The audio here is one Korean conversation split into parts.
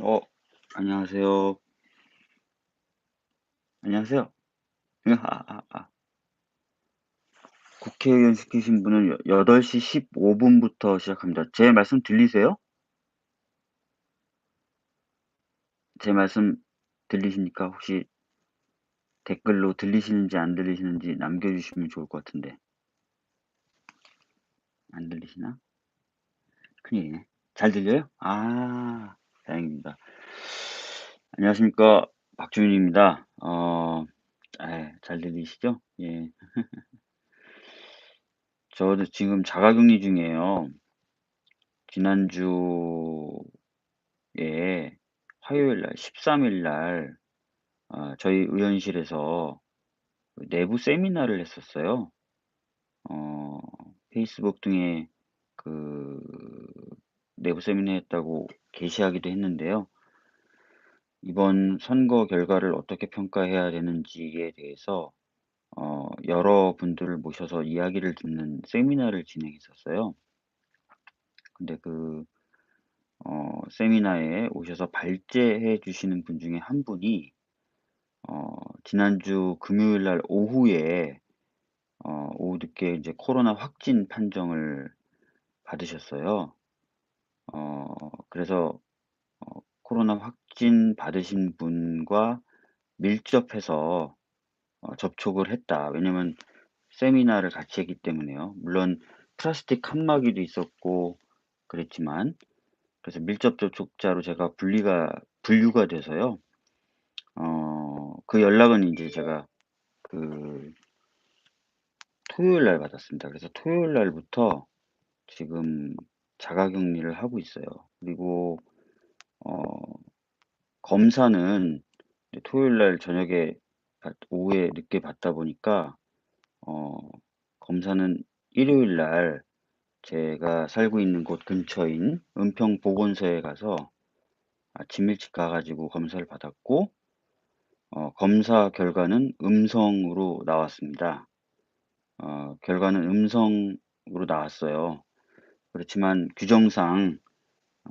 어, 안녕하세요. 안녕하세요. 아, 아, 아. 국회의원 시키신 분은 8시 15분부터 시작합니다. 제 말씀 들리세요? 제 말씀 들리십니까? 혹시 댓글로 들리시는지 안 들리시는지 남겨주시면 좋을 것 같은데. 안 들리시나? 큰일이네. 잘 들려요? 아, 다행입니다. 안녕하십니까. 박주민입니다. 어, 에, 잘 들리시죠? 예. 저도 지금 자가격리 중이에요. 지난주에 화요일 날, 13일 날, 아, 저희 의원실에서 그 내부 세미나를 했었어요. 어, 페이스북 등에 그 내부 세미나 했다고 게시하기도 했는데요. 이번 선거 결과를 어떻게 평가해야 되는지에 대해서 어, 여러 분들을 모셔서 이야기를 듣는 세미나를 진행했었어요. 근데 그 어, 세미나에 오셔서 발제해 주시는 분 중에 한 분이 어, 지난주 금요일 날 오후에 어, 오후 늦게 이제 코로나 확진 판정을 받으셨어요. 어, 그래서 어, 코로나 확진 받으신 분과 밀접해서 어, 접촉을 했다. 왜냐면 세미나를 같이 했기 때문에요. 물론 플라스틱 칸막이도 있었고 그랬지만 그래서 밀접 접촉자로 제가 분리가 분류가 돼서요. 어, 그 연락은 이제 제가 그 토요일 날 받았습니다. 그래서 토요일 날부터 지금 자가격리를 하고 있어요. 그리고 어, 검사는 토요일 날 저녁에 오후에 늦게 받다 보니까 어, 검사는 일요일 날 제가 살고 있는 곳 근처인 은평 보건소에 가서 아침 일찍 가가지고 검사를 받았고 어, 검사 결과는 음성으로 나왔습니다. 어, 결과는 음성으로 나왔어요. 그렇지만 규정상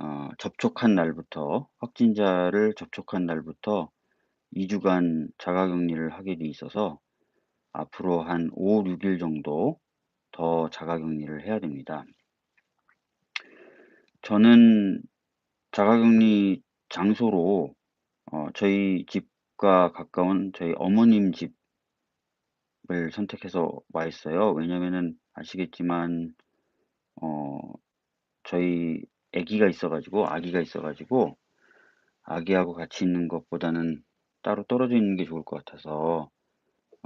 어, 접촉한 날부터 확진자를 접촉한 날부터 2주간 자가격리를 하게 돼 있어서 앞으로 한 5, 6일 정도 더 자가격리를 해야 됩니다. 저는 자가격리 장소로 어, 저희 집과 가까운 저희 어머님 집을 선택해서 와 있어요. 왜냐면은 아시겠지만 어, 저희 아기가 있어가지고 아기가 있어가지고 아기하고 같이 있는 것보다는 따로 떨어져 있는 게 좋을 것 같아서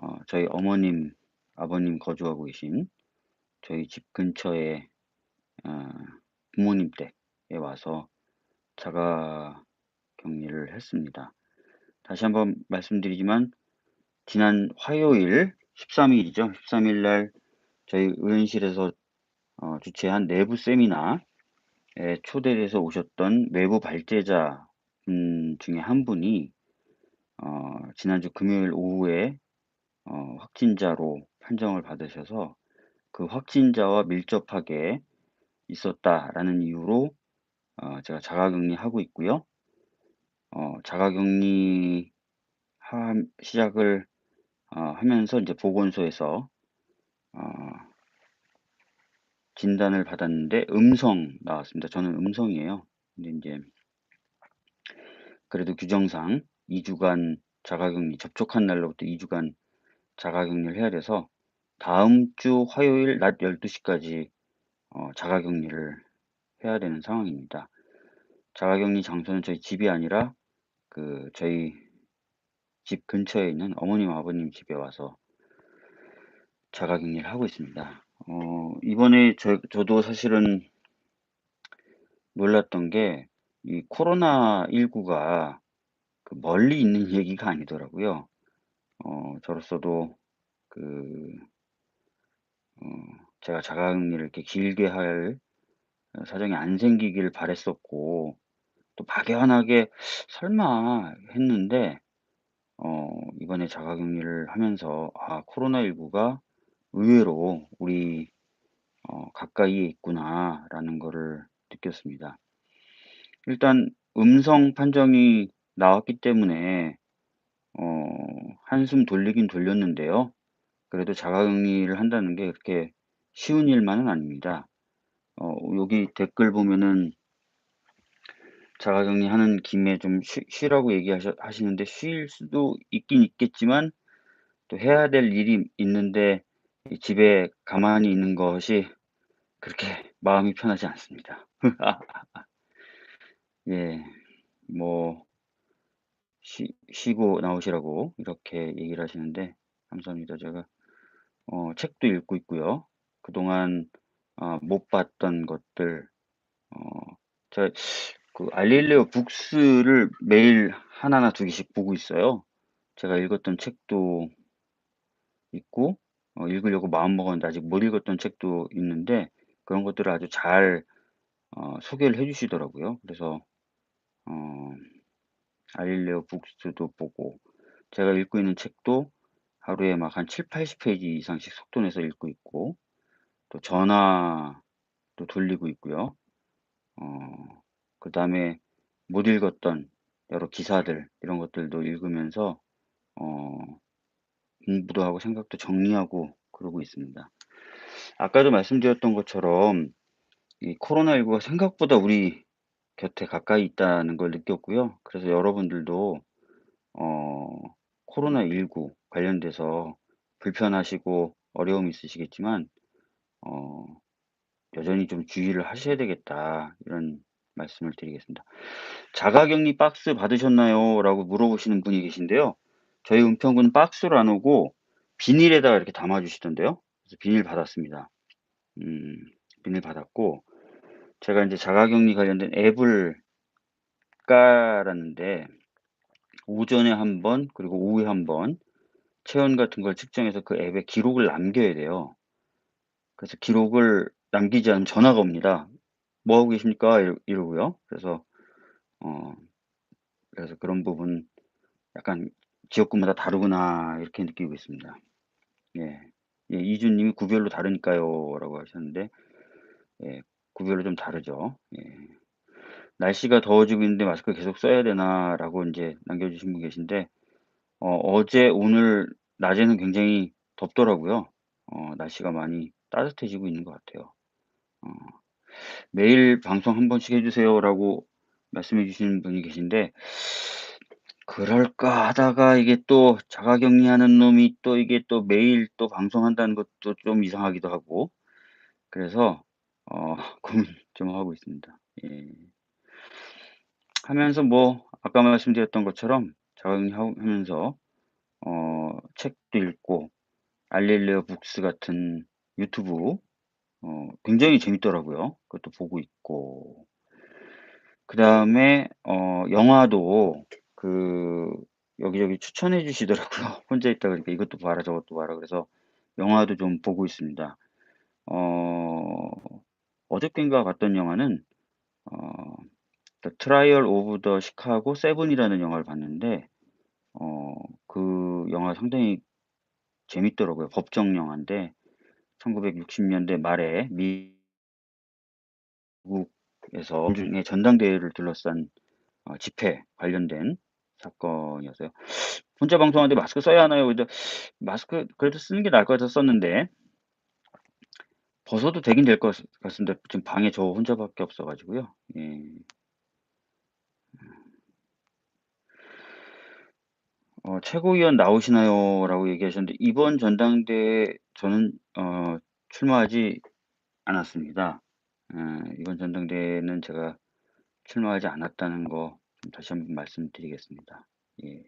어, 저희 어머님, 아버님 거주하고 계신 저희 집 근처에 어, 부모님 댁에 와서 자가 격리를 했습니다. 다시 한번 말씀드리지만 지난 화요일 13일이죠. 13일 날 저희 의원실에서 어, 주최한 내부 세미나에 초대돼서 오셨던 외부 발제자 분 중에 한 분이 어, 지난주 금요일 오후에 어, 확진자로 판정을 받으셔서 그 확진자와 밀접하게 있었다라는 이유로 어, 제가 자가격리하고 있고요. 어, 자가격리 하, 시작을 어, 하면서 이제 보건소에서 어, 진단을 받았는데 음성 나왔습니다. 저는 음성이에요. 근데 이제 그래도 규정상 2주간 자가격리 접촉한 날로부터 2주간 자가격리를 해야 돼서 다음 주 화요일 낮 12시까지 어, 자가격리를 해야 되는 상황입니다. 자가격리 장소는 저희 집이 아니라 그 저희 집 근처에 있는 어머님 아버님 집에 와서 자가격리를 하고 있습니다. 어, 이번에 저, 저도 사실은 놀랐던 게 이 코로나19가 그 멀리 있는 얘기가 아니더라고요. 어, 저로서도 그 어, 제가 자가격리를 이렇게 길게 할 사정이 안 생기길 바랬었고 또 막연하게 설마 했는데 어, 이번에 자가격리를 하면서 아 코로나19가 의외로 우리 어, 가까이에 있구나라는 거를 느꼈습니다. 일단 음성 판정이 나왔기 때문에 어 한숨 돌리긴 돌렸는데요. 그래도 자가격리를 한다는 게 그렇게 쉬운 일만은 아닙니다. 어 여기 댓글 보면은 자가격리 하는 김에 좀 쉬 쉬라고 얘기하셔 하시는데 쉴 수도 있긴 있겠지만 또 해야 될 일이 있는데 이 집에 가만히 있는 것이 그렇게 마음이 편하지 않습니다. 예. 뭐 쉬 쉬고 나오시라고 이렇게 얘기를 하시는데 감사합니다. 제가 어 책도 읽고 있고요. 그동안 어 못 봤던 것들 어 제가 그 알릴레오 북스를 매일 하나나 두 개씩 보고 있어요. 제가 읽었던 책도 있고 어 읽으려고 마음먹었는데 아직 못 읽었던 책도 있는데 그런 것들을 아주 잘 어 소개를 해 주시더라고요. 그래서 어 알릴레오 북스도 보고 제가 읽고 있는 책도 하루에 막 한70-80 페이지 이상씩 속도 내서 읽고 있고 또 전화도 돌리고 있고요. 어 그 다음에 못 읽었던 여러 기사들 이런 것들도 읽으면서 어 공부도 하고 생각도 정리하고 그러고 있습니다. 아까도 말씀드렸던 것처럼 이 코로나19가 생각보다 우리 곁에 가까이 있다는 걸 느꼈고요. 그래서 여러분들도 어 코로나19 관련돼서 불편하시고 어려움이 있으시겠지만 어 여전히 좀 주의를 하셔야 되겠다 이런 말씀을 드리겠습니다. "자가격리 박스 받으셨나요?" 라고 물어보시는 분이 계신데요. 저희 은평구는 박스로 안 오고 비닐에다가 이렇게 담아 주시던데요. 그래서 비닐 받았습니다. 음 비닐 받았고 제가 인제 자가격리 관련된 앱을 깔았는데 오전에 1번 그리고 오후에 1번 체온 같은 걸 측정해서 그 앱에 기록을 남겨야 돼요. 그래서 기록을 남기지 않으면 전화가 옵니다. "뭐 하고 계십니까?" 이러 이러고요. 그래서 어 그래서 그런 부분 약간 ' 지역구마다 다르구나.' 이렇게 느끼고 있습니다. 예. 예 이주 님이 "구별로 다르니까요."라고 하셨는데 예 구별로 좀 다르죠. 예. "날씨가 더워지고 있는데 마스크 계속 써야 되나?"라고 인제 남겨 주신 분 계신데 어 어제 오늘 낮에는 굉장히 덥더라고요. 어 날씨가 많이 따뜻해지고 있는 것 같아요. 어 "매일 방송 한 번씩 해 주세요."라고 말씀해 주시는 분이 계신데 그럴까 하다가 이게 또 자가격리하는 놈이 또 이게 또 매일 또 방송한다는 것도 좀 이상하기도 하고 그래서 어 고민 좀 하고 있습니다. 예. 하면서 뭐 아까 말씀드렸던 것처럼 자가격리 하고 하면서 어 책도 읽고 알릴레오 북스 같은 유튜브 어 굉장히 재밌더라고요. 그것도 보고 있고 그 다음에 어 영화도 그 여기저기 추천해 주시더라고요. 혼자 있다 보니까 "이것도 봐라. 저것도 봐라." 그래서 영화도 좀 보고 있습니다. 어 어저껜가 봤던 영화는 어 The Trial of the Chicago 7이라는 영화를 봤는데 어 그 영화 상당히 재밌더라고요. 법정 영화인데 1960 년대 말에 미국에서 전당대회를 둘러싼 어 집회 관련된 사건이었어요. "혼자 방송하는데 마스크 써야 하나요?" 마스크 그래도 쓰는 게 나을 것 같아서 썼는데 벗어도 되긴 될것같 같습니다. 지금 방에 저 혼자밖에 없어 가지고요. 예. 어 "최고위원 나오시나요?"라고 얘기하셨는데 이번 전당대회에 저는 어 출마하지 않았습니다. 예 이번 전당대회는 제가 출마하지 않았다는 거좀 다시 한번 말씀드리겠습니다. 예.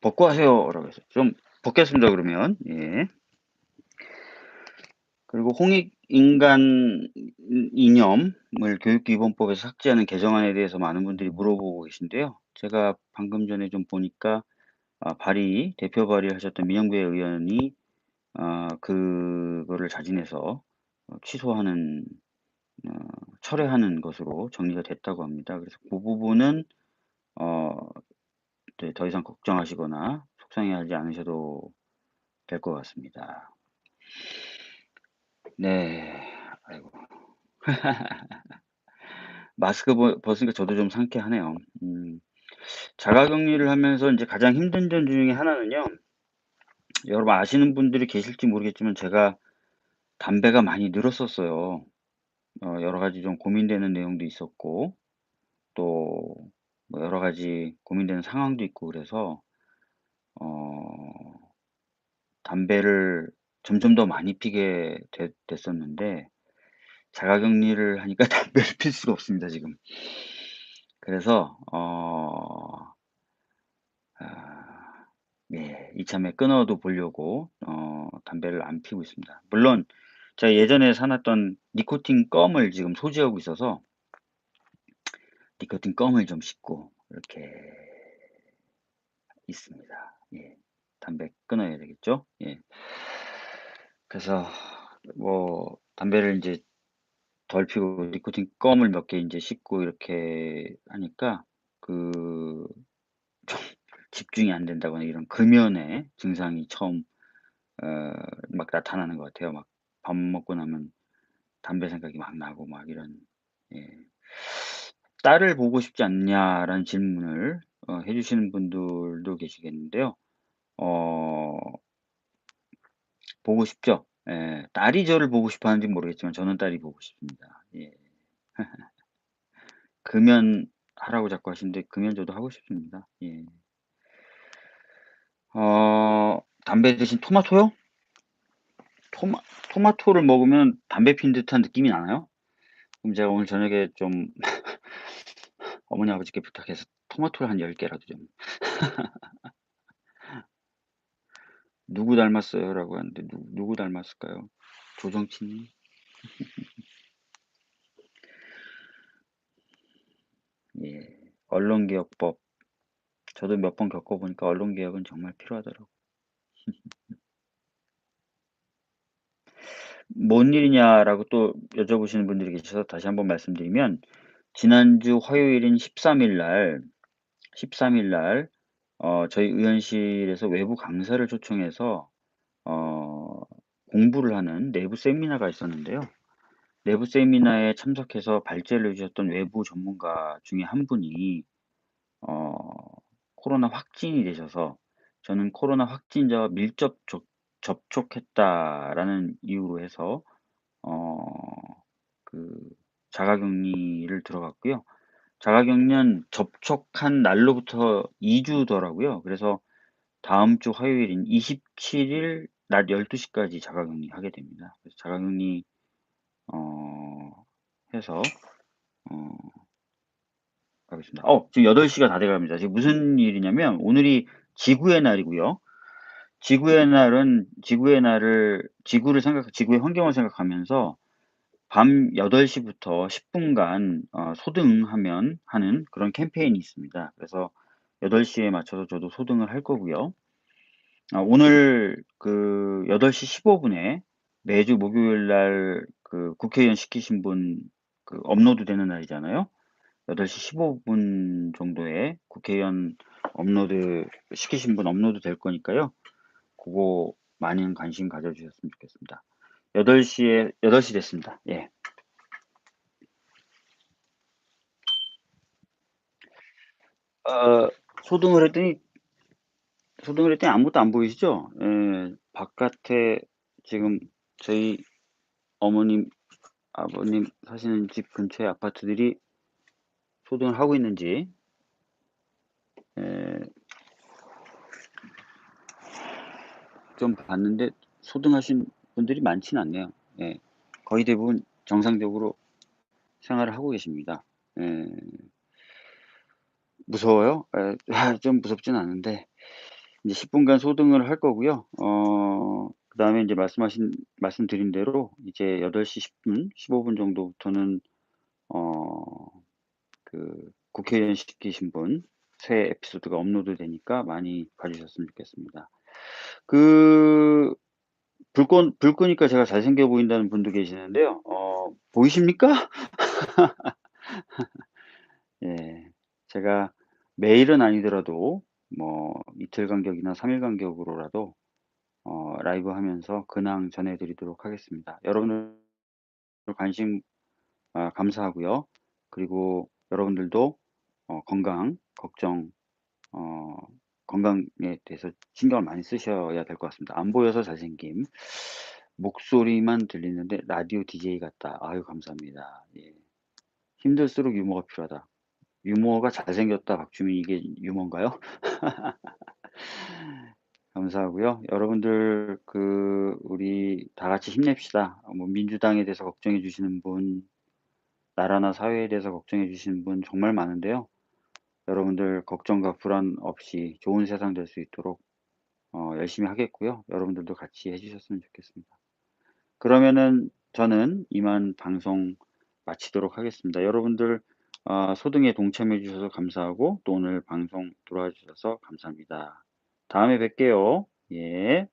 "벗고 하세요."라고 해서 좀 벗겠습니다 그러면. 예. 그리고 홍익 인간 이념을 교육기본법에서 삭제하는 개정안에 대해서 많은 분들이 물어보고 계신데요. 제가 방금 전에 좀 보니까 아 발의 대표 발의하셨던 민영배 의원이 아 그거를 자진해서 어 취소하는 어 철회하는 것으로 정리가 됐다고 합니다. 그래서 고 부분은 어 네 더 이상 걱정하시거나 속상해하지 않으셔도 될 것 같습니다. 네. 아이고. 마스크 벗 벗으니까 저도 좀 상쾌하네요. 음. 자가 격리를 하면서 인제 가장 힘든 점 중에 하나는요. 여러분 아시는 분들이 계실지 모르겠지만 제가 담배가 많이 늘었었어요. 어 여러 가지 좀 고민되는 내용도 있었고 또 뭐 여러 가지 고민되는 상황도 있고 그래서 어 담배를 점점 더 많이 피게 됐 됐었는데 자가 격리를 하니까 담배를 필 수가 없습니다 지금. 그래서 어 아 예 이참에 끊어도 보려고 어 담배를 안 피우고 있습니다. 물론 제가 예전에 사 놨던 니코틴 껌을 지금 소지하고 있어서 니코틴 껌을 좀 씹고 이렇게 있습니다. 예. 담배 끊어야 되겠죠? 예. 그래서 뭐 담배를 인제 덜 피우고 니코틴 껌을 몇개 인제 씹고 이렇게 하니까 그 좀 집중이 안 된다거나 이런 금연의 증상이 처음 어 막 나타나는 것 같아요. 막 밥 먹고 나면 담배 생각이 막 나고 막 이런 예. "딸을 보고 싶지 않냐?"라는 질문을 어 해 주시는 분들도 계시겠는데요. 어 보고 싶죠. 예. 딸이 저를 보고 싶어 하는지는 모르겠지만 저는 딸이 보고 싶습니다. 예. 금연 하라고 자꾸 하시는데 금연 저도 하고 싶습니다. 예. 어 담배 대신 토마토요? 토마 토마토를 먹으면 담배 핀 듯한 느낌이 나나요? 그럼 제가 오늘 저녁에 좀 어머니 아버지께 부탁해서 토마토를 한 10 개라도 좀 "누구 닮았어요?"라고 하는데 누 누구 닮았을까요? 조정치님? 예. 언론개혁법. 저도 몇 번 겪어 보니까 언론개혁은 정말 필요하더라고요. " 뭔 일이냐?"라고 또 여쭤보시는 분들이 계셔서 다시 한번 말씀드리면 지난주 화요일인 13 일 날 13 일 날 어 저희 의원실에서 외부 강사를 초청해서 어 공부를 하는 내부 세미나가 있었는데요. 내부 세미나에 참석해서 발제를 해 주셨던 외부 전문가 중에 한 분이 어 코로나 확진이 되셔서 저는 코로나 확진자와 밀접 접 접촉했다라는 이유로 해서 어 그 자가 격리를 들어갔고요. 자가 격리는 접촉한 날로부터 2 주더라고요. 그래서 다음 주 화요일인 27일 낮 12 시까지 자가 격리 하게 됩니다. 그래서 자가 격리 어 해서 어 가겠습니다. 어 지금 8 시가 다 돼 갑니다. 지금 무슨 일이냐면 오늘이 지구의 날이고요. 지구의 날은 지구의 날을 지구를 생각 지구의 환경을 생각하면서 밤 8 시부터 10 분간 어 소등하면 하는 그런 캠페인이 있습니다. 그래서 8 시에 맞춰서 저도 소등을 할 거고요. 아 오늘 그 8시 15 분에 매주 목요일 날 그 국회의원 시키신 분 그 업로드 되는 날이잖아요. 8시 15분 정도에 국회의원 업로드 시키신 분 업로드 될 거니까요. 고거 많은 관심 가져 주셨으면 좋겠습니다. 8 시에 8시 됐습니다. 예. 어 소등을 했더니 소등을 했더니 아무것도 안 보이시죠? 예. 바깥에 지금 저희 어머님, 아버님 사시는 집 근처의 아파트들이 소등을 하고 있는지 예. 좀 봤는데 소등하신 분들이 많지는 않네요. 예. 거의 대부분 정상적으로 생활을 하고 계십니다. 예. 무서워요? 예. 좀 무섭진 않은데 이제 10 분간 소등을 할 거고요. 어 그 다음에 인제 말씀하신 말씀드린 대로 이제 8시 10 분, 15분 정도부터는 어 그 국회의원 시키신 분 새 에피소드가 업로드 되니까 많이 봐 주셨으면 좋겠습니다. 그 불 끄 불 끄니까 제가 잘생겨 보인다는 분도 계시는데요. 어 보이십니까? 예. 제가 매일은 아니더라도 뭐 이틀 간격이나 3일 간격으로라도 어 라이브 하면서 근황 전해 드리도록 하겠습니다. 여러분들 관심 아 감사하고요. 그리고 여러분들도 어 건강 걱정 어 건강에 대해서 신경을 많이 쓰셔야 될 것 같습니다. 안 보여서 잘생김. 목소리만 들리는데 라디오 DJ 같다. 아유 감사합니다. 예. 힘들수록 유머가 필요하다. 유머가 잘생겼다 박주민 이게 유머인가요? 감사하고요. 여러분들 그 우리 다 같이 힘냅시다. 뭐 민주당에 대해서 걱정해 주시는 분, 나라나 사회에 대해서 걱정해 주시는 분 정말 많은데요. 여러분들 걱정과 불안 없이 좋은 세상 될 수 있도록 어 열심히 하겠고요. 여러분들도 같이 해 주셨으면 좋겠습니다. 그러면은 저는 이만 방송 마치도록 하겠습니다. 여러분들 어 소등에 동참해 주셔서 감사하고 또 오늘 방송 들어와 주셔서 감사합니다. 다음에 뵐게요. 예.